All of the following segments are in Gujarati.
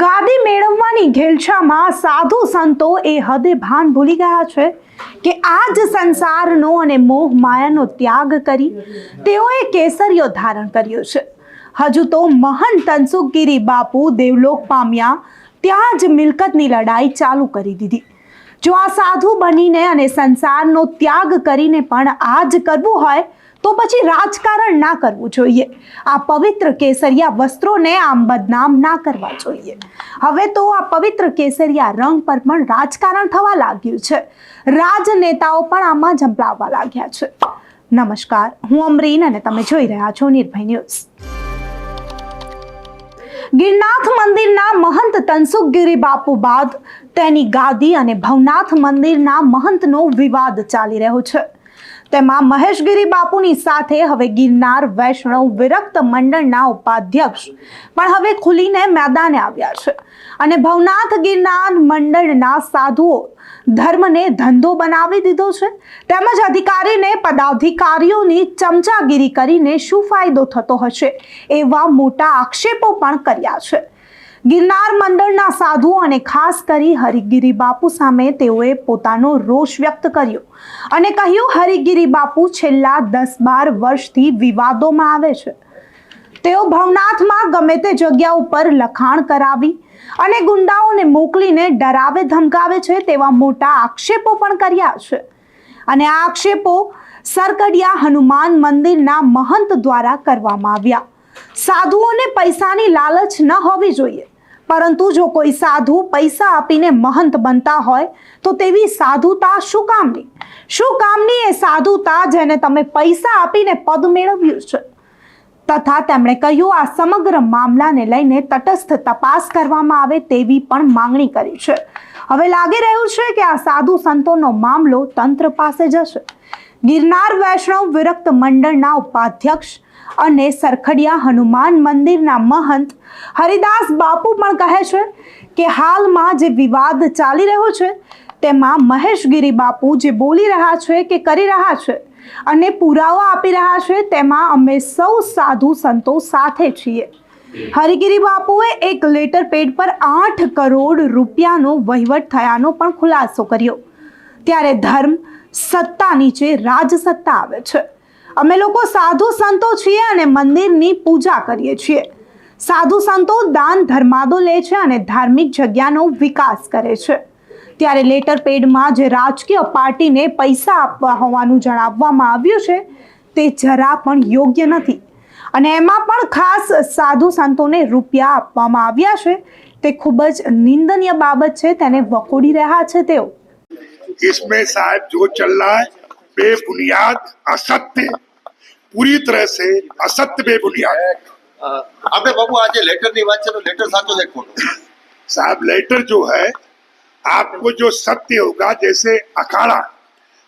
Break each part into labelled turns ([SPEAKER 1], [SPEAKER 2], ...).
[SPEAKER 1] ગાદી મેળવવાની ઘેલછામાં સાધુ સંતો એ હદે ભાન ભૂલી ગયા છે કે આ જ સંસારનો અને મોહ માયાનો ત્યાગ કરી તેઓએ કેસરીઓ ધારણ કર્યો છે. હજુ તો મહાન તનસુખગીરી બાપુ દેવલોક પામ્યા ત્યાં જ મિલકતની લડાઈ ચાલુ કરી દીધી. જો આ સાધુ બનીને અને સંસારનો ત્યાગ કરીને પણ આ જ કરવું હોય તો પછી રાજકારણ ના કરવું જોઈએ. આ પવિત્ર કેસરિયા વસ્ત્રોને આમ બદનામ ના કરવા જોઈએ. હવે તો આ પવિત્ર કેસરિયા રંગ પર પણ રાજકારણ થવા લાગ્યું છે. રાજનેતાઓ પણ આમાં ઝંપલાવવા લાગ્યા છે. નમસ્કાર, હું અમરીન અને તમે જોઈ રહ્યા છો નિર્ભય ન્યૂઝ. ગિરનાથ મંદિરના મહંત તનસુખગીરી બાપુ બાદ તેની ગાદી અને ભવનાથ મંદિરના મહંતનો વિવાદ ચાલી રહ્યો છે. તેમાં મહેશગીરી બાપુની સાથે હવે ગિરનાર, વૈષ્ણવ, વિરક્ત મંડળના ઉપાધ્યક્ષ. પણ હવે ખુલીને મેદાને આવ્યા છે. અને ભવનાથ ગિરનાર મંડળના સાધુઓ ધર્મને ધંધો બનાવી દીધો છે. તેમજ અધિકારીને, પદાધિકારીઓની ચમચાગીરી કરીને શું ફાયદો થતો હશે એવા મોટા આક્ષેપો પણ કર્યા છે. ગિરનાર મંડળના સાધુઓ અને ખાસ કરી હરિગીરી બાપુ સામે તેઓએ પોતાનો રોષ વ્યક્ત કર્યો અને કહ્યું, હરિગીરી બાપુ છેલ્લા દસ બાર વર્ષથી વિવાદોમાં આવે છે. તેઓ ભવનાથમાં ગમે તે જગ્યા ઉપર લખાણ કરાવી અને ગુંડાઓને મોકલીને ડરાવે, ધમકાવે છે તેવા મોટા આક્ષેપો પણ કર્યા છે. અને આ આક્ષેપો સરકડિયા હનુમાન મંદિરના મહંત દ્વારા કરવામાં આવ્યા. સાધુઓને પૈસાની લાલચ ન હોવી જોઈએ. પરંતુ જો કોઈ સાધુ પૈસા આપીને મહંત બનતા હોય, તો તેવી સાધુતા શું કામની? શું કામની એ સાધુતા જેને તમે પૈસા આપીને પદ મેળવ્યું છે? તથા તેમણે કહ્યું, આ સમગ્ર મામલાને લઈને તટસ્થ તપાસ કરવામાં આવે તેવી પણ માંગણી કરી છે. હવે લાગી રહ્યું છે કે આ સાધુ સંતોનો મામલો તંત્ર પાસે જશે. ગિરનાર વૈષ્ણવ વિરક્ત મંડળના ઉપાધ્યક્ષ અને સરખડિયા હનુમાન મંદિરના મહંત હરિદાસ બાપુ પણ કહે છે કે હાલમાં જે વિવાદ ચાલી રહ્યો છે, તેમાં મહેશગીરી બાપુ જે બોલી રહ્યા છે કે કરી રહ્યા છે અને પુરાવા આપી રહ્યા છે, તેમાં અમે સૌ સાધુ સંતો સાથે છીએ. હરિગીરી બાપુએ એક લેટર પેડ પર આઠ કરોડ રૂપિયાનો વહીવટ થયાનો પણ ખુલાસો કર્યો. ત્યારે ધર્મ સત્તા નીચે રાજસત્તા આવે છે. અમે લોકો સાધુ સંતો છીએ અને મંદિરની પૂજા કરીએ છીએ સાધુ સંતો દાન ધર્માદો લે છે અને ધાર્મિક જગ્યાનો વિકાસ કરે છે ત્યારે લેટર પેડમાં જે રાજકીય પાર્ટીને પૈસા આપવા હોવાનું જણાવવામાં આવ્યું છે તે જરા પણ યોગ્ય નથી અને એમાં પણ ખાસ સાધુ સંતોને રૂપિયા આપવામાં આવ્યા છે તે ખૂબ જ નિંદનીય બાબત છે તેને વખોડી રહ્યા છે તેઓ
[SPEAKER 2] इसमें साहब जो चल रहा है बेबुनियाद असत्य पूरी तरह से असत्य बेबुनियाद
[SPEAKER 3] અ, આપણે બાબુ આજે લેટર ની વાત છે તો લેટર સાચો છે કે ખોટો
[SPEAKER 2] साहब लेटर जो है आपको जो सत्य होगा जैसे अखाड़ा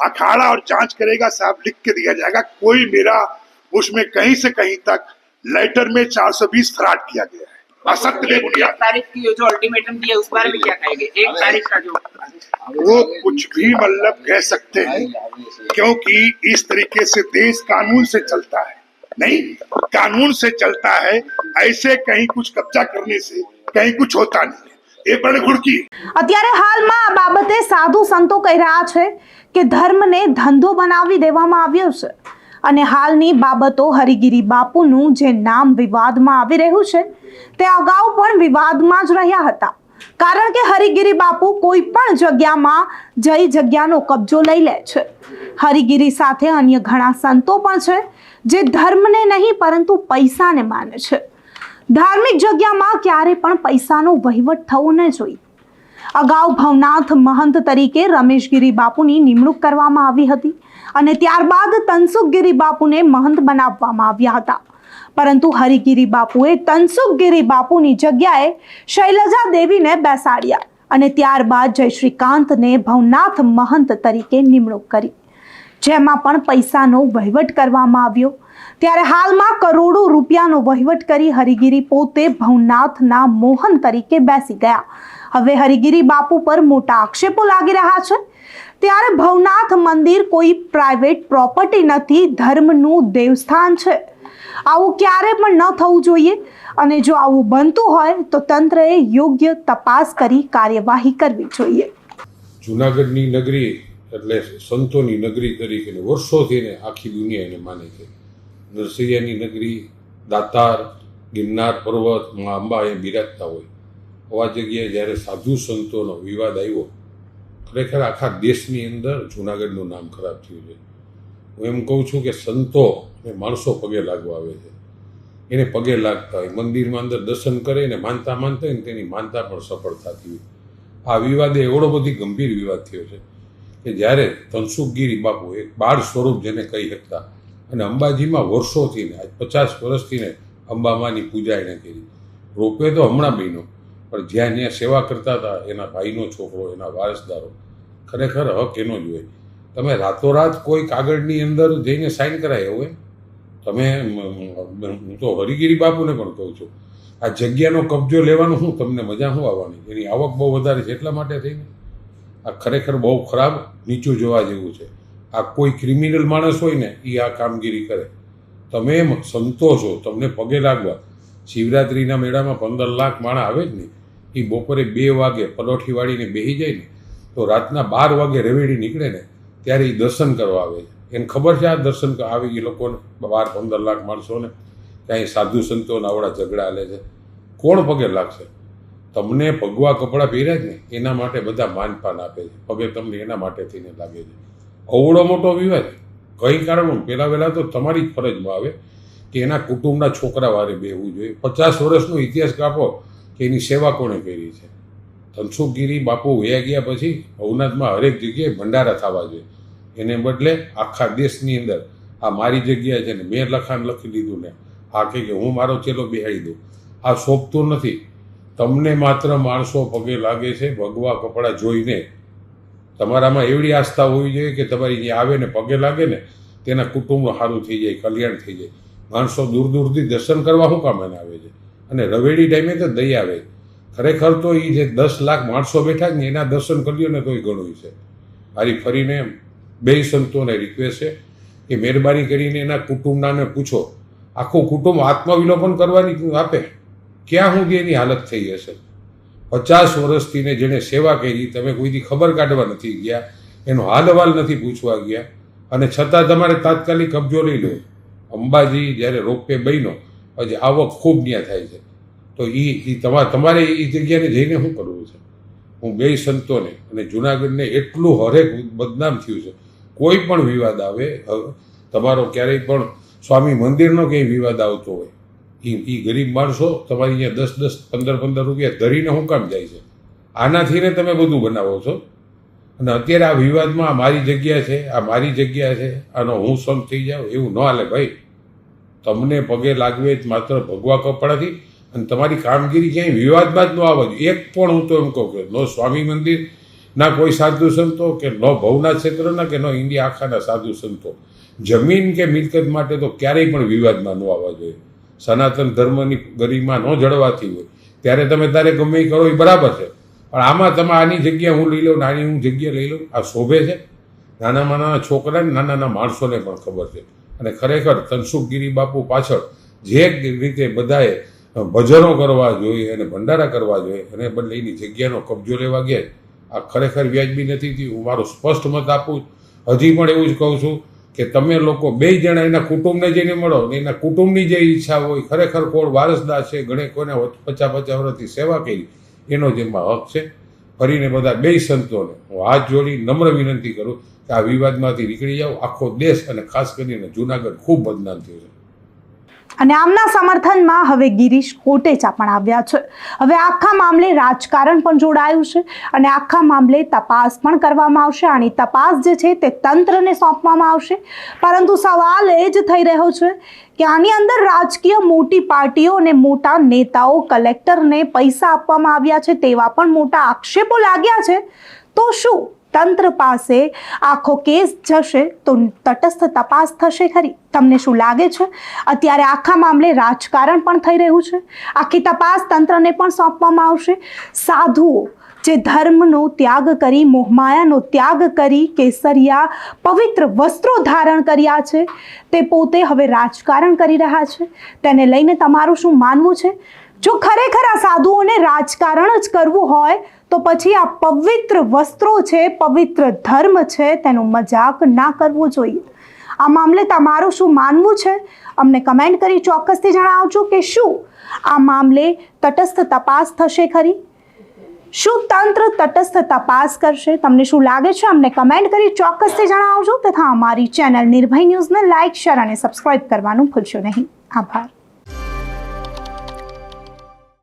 [SPEAKER 2] अखाड़ा और जांच करेगा साहब लिख के दिया जाएगा कोई मेरा उसमें कहीं से कहीं तक लेटर में 420 फ्रॉड किया गया है असत्य
[SPEAKER 4] एक
[SPEAKER 2] बेबुनियाद
[SPEAKER 4] तारीख की जो अल्टीमेटम दिया उस बारे में क्या कहेंगे एक तारीख का जो
[SPEAKER 2] वो कुछ भी मतलब कह सकते हैं क्योंकि इस तरीके से देश कानून से चलता है नहीं कानून से चलता है ऐसे कहीं कुछ कब्जा करने से कहीं कुछ होता नहीं है ये बड़े घुड़की है
[SPEAKER 1] અત્યારે હાલમાં આ બાબતે સાધુ સંતો કહી રહ્યા છે કે ધર્મને ધંધો બનાવી દેવામાં આવ્યો છે અને હાલની બાબતો હરિગીરી બાપુનું જે નામ વિવાદમાં આવી રહ્યું છે, તે અગાઉ પણ વિવાદમાં જ રહ્યા હતા. કારણ કે હરિગીરી બાપુ કોઈ પણ જગ્યામાં જઈ જગ્યાનો કબજો લઈ લે છે. હરિગીરી સાથે અન્ય ઘણા સંતો પણ છે, જે ધર્મને નહીં પરંતુ પૈસાને માને છે. ધાર્મિક જગ્યામાં ક્યારે પણ પૈસાનો વહીવટ થવો ન જોઈએ. અગાઉ ભવનાથ મહંત તરીકે રમેશગીરી બાપુની નિમણૂક કરવામાં આવી હતી અને ત્યારબાદ તનસુખગીરી બાપુને મહંત બનાવવામાં આવ્યા હતા. પરંતુ હરિગીરી બાપુએ તનસુખગીરી બાપુની જગ્યાએ શૈલજા દેવીને બેસાડ્યા અને ત્યારબાદ જય શ્રીકાંતને ભવનાથ મહંત તરીકે નિમણૂક કરી. જેમાં પણ પૈસાનો વહીવટ કરવામાં આવ્યો. ત્યારે હાલમાં કરોડો રૂપિયાનો વહીવટ કરી હરિગીરી પોતે ભવનાથના મોહન તરીકે બેસી ગયા. હવે હરિગીરી બાપુ પર મોટા આક્ષેપો લાગી રહ્યા છે. ત્યારે ભવનાથ મંદિર કોઈ પ્રાઇવેટ પ્રોપર્ટી નથી, ધર્મનું દેવસ્થાન છે. આવું ક્યારે પણ ન થવું જોઈએ. અને જો આવું બનતું હોય, તો તંત્રએ યોગ્ય તપાસ કરી કાર્યવાહી કરવી જોઈએ.
[SPEAKER 5] જુનાગઢની નગરી એટલે સંતોની નગરી તરીકે વર્ષોથી ને આખી દુનિયા એને માને છે. નરસૈયાની નગરી, દાતાર, ગિરનાર પર્વત, મા અંબા એ બિરાજતા હોય. આવા જગ્યાએ જ્યારે સાધુ સંતોનો વિવાદ આવ્યો, ખરેખર આખા દેશની અંદર જુનાગઢનું નામ ખરાબ થયું છે. હું એમ કહું છું કે સંતો અને માણસો પગે લાગવા આવે છે. એને પગે લાગતા હોય, મંદિરમાં અંદર દર્શન કરે ને માનતા માનતા હોય ને તેની માનતા પણ સફળ થતી હોય આ વિવાદે એવડો બધી ગંભીર વિવાદ થયો છે કે જ્યારે તનસુખગીરી બાપુ એક બાળ સ્વરૂપ જેને કહી શકતા અને અંબાજીમાં વર્ષોથી ને, આજ પચાસ વર્ષથી ને અંબામાની પૂજા એણે કરી. રોપવે તો હમણાં બન્યો પણ જ્યાં જ્યાં સેવા કરતા હતા, એના ભાઈનો છોકરો, એના વારસદારો, ખરેખર હક એનો જ હોય. તમે રાતોરાત કોઈ કાગળની અંદર જઈને સાઈન કરાય એવું એમ તમે હું તો હરિગીરી બાપુને પણ કહું છું, આ જગ્યાનો કબજો લેવાનો શું તમને મજા શું આવવાની? એની આવક બહુ વધારે છે એટલા માટે થઈને? આ ખરેખર બહુ ખરાબ, નીચું જોવા જેવું છે. આ કોઈ ક્રિમિનલ માણસ હોય ને એ આ કામગીરી કરે. તમે એમ સંતોષો, તમને પગે લાગવા. શિવરાત્રિના મેળામાં પંદર લાખ માણસ આવે જ નહીં. એ બપોરે બે વાગે પલોઠી વાળીને બેસી જાય ને તો રાતના બાર વાગે રવેડી નીકળે ને ત્યારે એ દર્શન કરવા આવે છે. એને ખબર છે આ દર્શન આવે એ લોકોને? બાર પંદર લાખ માણસોને? ક્યાંય સાધુ સંતોના આવડા ઝઘડા હાલે છે. કોણ પગે લાગશે? તમને ભગવા કપડાં પહેર્યા જ ને, એના માટે બધા માનપાન આપે છે. પગે તમને એના માટે થઈને લાગે છે. અવળો મોટો વિવાદ. કઈ કારણ પહેલાં વહેલાં તો તમારી જ ફરજમાં આવે કે એના કુટુંબના છોકરા વારે બેહવું જોઈએ. પચાસ વર્ષનો ઇતિહાસ કાપો. કે એની સેવા કોણે કરી છે? ધનસુખગીરી બાપુ વયા ગયા પછી ભવનાથમાં હરેક જગ્યાએ ભંડારા થવા જોઈએ. એને બદલે આખા દેશની અંદર આ મારી જગ્યા છે ને મેં લખાણ લખી દીધું ને આ કહે કે હું મારો ચેલો બિહાડી દઉં. આ શોભતું નથી. તમને માત્ર માણસો પગે લાગે છે, ભગવા કપડાં જોઈને. તમારામાં એવડી આસ્થા હોવી જોઈએ કે તમારી જે આવે ને પગે લાગે ને તેના કુટુંબ સારું થઈ જાય, કલ્યાણ થઈ જાય. માણસો દૂર દૂરથી દર્શન કરવા શું કામ એને આવે છે? અને રવેડી ટાઈમે તો દઈ આવે. ખરેખર તો એ જે દસ લાખ માણસો બેઠા ને, એના દર્શન કર્યો ને તોય ઘણું છે. મારી ફરીને બે સંતોને રિક્વેસ્ટ છે કે મહેરબાની કરીને એના કુટુંબનાને પૂછો. આખું કુટુંબ આત્મવિલોપન કરવાની આપે. ક્યાં સુધી એની હાલત થઈ હશે? પચાસ વર્ષથી ને જેણે સેવા કરી, તમે કોઈથી ખબર કાઢવા નથી ગયા, એનો હાલ હવાલ નથી પૂછવા ગયા. અને છતાં તમારે તાત્કાલિક કબજો લઈ લો. અંબાજી જ્યારે રોપવે બન્યો પછી આવક ખૂબ ત્યાં થાય છે. તો એ તમારે તમારે એ જગ્યાને જઈને શું કરવું છે? હું બે સંતોને અને જુનાગઢને એટલું હરેક બદનામ થયું છે. કોઈ પણ વિવાદ આવે તમારો ક્યારેય પણ સ્વામી મંદિરનો ક્યાંય વિવાદ આવતો હોય. એ એ ગરીબ માણસો તમારી અહીંયા દસ દસ, પંદર પંદર રૂપિયા ધરીને શું કામ જાય છે? આનાથી ને તમે બધું બનાવો છો? અને અત્યારે આ વિવાદમાં આ મારી જગ્યા છે, આ મારી જગ્યા છે, આનો હું સંત થઈ જાઉં? એવું ન હાલે ભાઈ. તમને પગે લાગવે જ માત્ર ભગવા કપડાથી. અને તમારી કામગીરી ક્યાંય વિવાદમાં જ ન આવવા જોઈએ એક પણ હું તો એમ કહું કે નો સ્વામી મંદિર ના કોઈ સાધુ સંતો કે નો ભવના ક્ષેત્રના કે ન ઇન્ડિયા આખાના સાધુ સંતો. જમીન કે મિલકત માટે તો ક્યારેય પણ વિવાદમાં ન આવવા જોઈએ. સનાતન ધર્મની ગરિમા ન જળવાતી હોય. ત્યારે તમે તારે ગમે એ કરો એ બરાબર છે. પણ આમાં તમે આની જગ્યા હું લઈ લઉં નાની હું જગ્યા લઈ લઉં? આ શોભે છે? નાનામાં નાના છોકરાને નાના નાના માણસોને પણ ખબર છે. અને ખરેખર તનસુખગીરી બાપુ પાછળ જે રીતે બધાએ ભજનો કરવા જોઈએ અને ભંડારા કરવા જોઈએ અને બદલે એની જગ્યાનો કબજો લેવા ગયા. આ ખરેખર વ્યાજબી નથી થયું. હું મારો સ્પષ્ટ મત આપું હજી પણ એવું જ કહું છું કે તમે લોકો બે જણા એના કુટુંબને જઈને મળો ને એના કુટુંબની જે ઈચ્છા હોય, ખરેખર કોણ વારસદાર છે ઘણે કોઈને પચાસ પચાસ વર્ષથી સેવા કરી, એનો જેમાં હક છે. ફરીને બધા બે સંતોને હું હાથ જોડી નમ્ર વિનંતી કરું કે આ વિવાદમાંથી નીકળી જાઓ. આખો દેશ અને ખાસ કરીને જુનાગઢ ખૂબ બદનામ થયું છે.
[SPEAKER 1] અને આમના સમર્થનમાં હવે ગિરીશ કોટેચા પણ આવ્યા છે. હવે આખા મામલે રાજકારણ પણ જોડાયું છે અને આખા મામલે તપાસ પણ કરવામાં આવશે. આની તપાસ જે છે તે તંત્રને સોંપવામાં આવશે. પરંતુ સવાલ એ જ થઈ રહ્યો છે કે આની અંદર રાજકીય મોટી પાર્ટીઓ અને મોટા નેતાઓ કલેક્ટરને પૈસા આપવામાં આવ્યા છે તેવા પણ મોટા આક્ષેપો લાગ્યા છે. તો શું? તંત્ર પાસે આખો કેસ જશે તો તટસ્થ તપાસ થશે ખરી. તમને શું લાગે છે? અત્યારે આખા મામલે રાજકારણ પણ થઈ રહ્યું છે. આખી તપાસ તંત્રને પણ સોંપવામાં આવશે. સાધુઓ જે ધર્મનો ત્યાગ કરી, મોહમાયાનો ત્યાગ કરી, કેસરિયા પવિત્ર વસ્ત્રો ધારણ કર્યા છે, તે પોતે હવે રાજકારણ કરી રહ્યા છે. તેને લઈને તમારું શું માનવું છે? જો ખરેખર આ સાધુઓને રાજકારણ જ કરવું હોય તો પછી આ પવિત્ર વસ્ત્રો છે, પવિત્ર ધર્મ છે, તેનો મજાક ના કરવો જોઈએ. આ મામલે તમારું શું માનવું છે? અમને કમેન્ટ કરી ચોક્કસથી જણાવજો કે શું આ મામલે તટસ્થ તપાસ થશે ખરી? શું તંત્ર તટસ્થ તપાસ કરશે? તમને શું લાગે છે? અમને કમેન્ટ કરી ચોક્કસથી જણાવજો તથા અમારી ચેનલ નિર્ભય ન્યૂઝને લાઇક શેર અને સબસ્ક્રાઇબ કરવાનું ભૂલશો નહીં. આભાર.